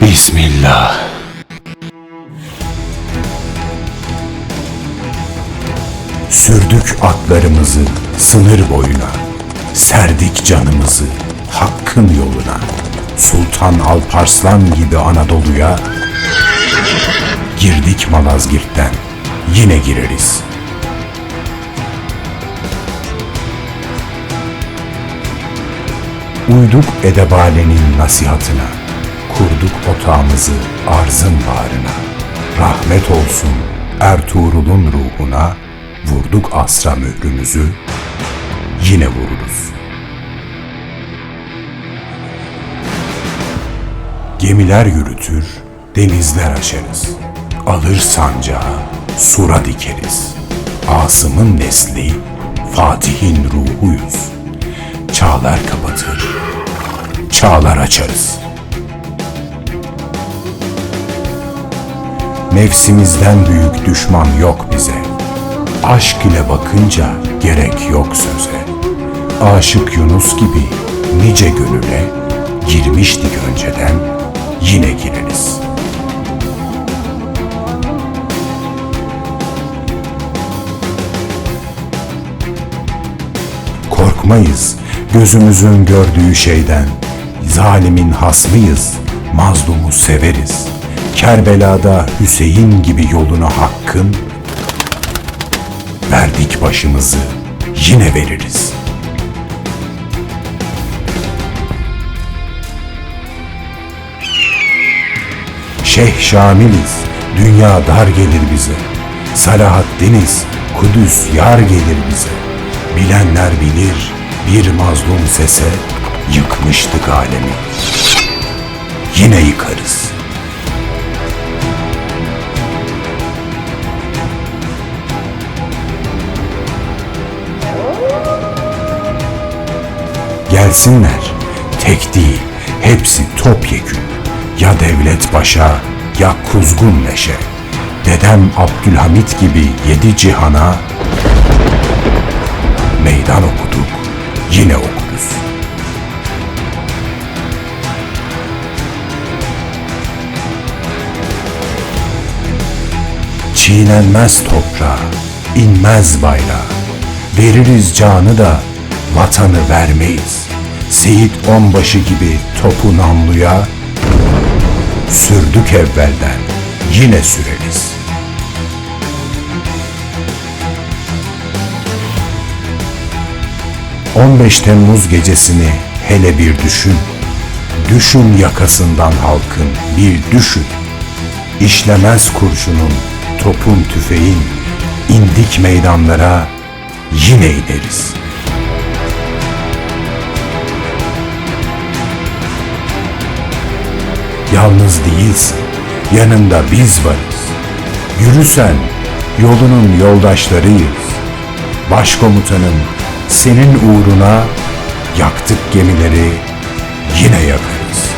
Bismillah. Sürdük atlarımızı sınır boyuna, serdik canımızı hakkın yoluna. Sultan Alparslan gibi Anadolu'ya, girdik Malazgirt'ten, yine gireriz. Uyduk Edebale'nin nasihatına, kurduk otağımızı arzın bağrına. Rahmet olsun Ertuğrul'un ruhuna, vurduk asra mührümüzü, yine vururuz. Gemiler yürütür, denizler aşarız. Alır sancağı, sura dikeriz. Asım'ın nesli, Fatih'in ruhuyuz. Çağlar kapatır, çağlar açarız. Nefsimizden büyük düşman yok bize. Aşk ile bakınca gerek yok söze. Aşık Yunus gibi nice gönüle girmiştik önceden, yine gireriz. Korkmayız gözümüzün gördüğü şeyden. Zalimin hasmıyız, mazlumu severiz. Kerbela'da Hüseyin gibi yoluna hakkın, verdik başımızı, yine veririz. Şeyh Şamiliz, dünya dar gelir bize. Salahaddiniz, Kudüs yar gelir bize. Bilenler bilir, bir mazlum sese yıkmıştık alemi. Yine yıkarız. Gelsinler, tek değil, hepsi topyekün. Ya devlet başa, ya kuzgun leşe. Dedem Abdülhamit gibi yedi cihana meydan okuduk, yine okuruz. Çiğnenmez toprağa, inmez bayrağa. Veririz canı da vatanı vermeyiz. Seyit onbaşı gibi topu namluya sürdük evvelden, yine süreriz. ...15 Temmuz gecesini hele bir düşün. Düşün yakasından halkın, bir düşün. İşlemez kurşunun, topun, tüfeğin... ...indik meydanlara, yine ineriz.'' Yalnız değilsin, yanında biz varız. Yürüsen, yolunun yoldaşlarıyız. Başkomutanım, senin uğruna yaktık gemileri, yine yakarız.